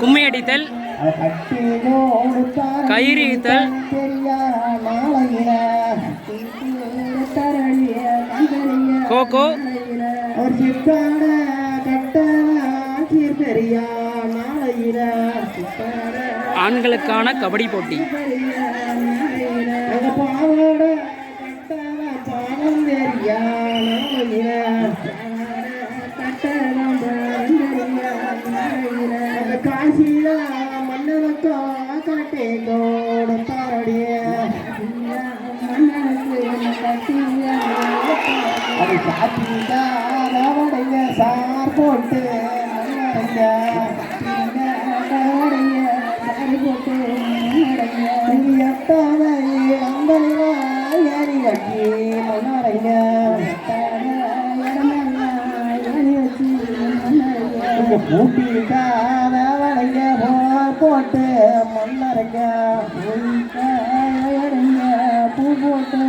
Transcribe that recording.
கும்மி அடித்தல் கயிறு இழுத்தல் கோகோ ஆண்களுக்கான கபடி போட்டி. காசில மன்னனுக்கோ காட்டே கோட தாரடிய அது சாத்திக்காரவடைய சார் போட்டு மன்னரைங்க. எட்டாவை போர் போட்டு மன்னரைங்க பூ போட்டு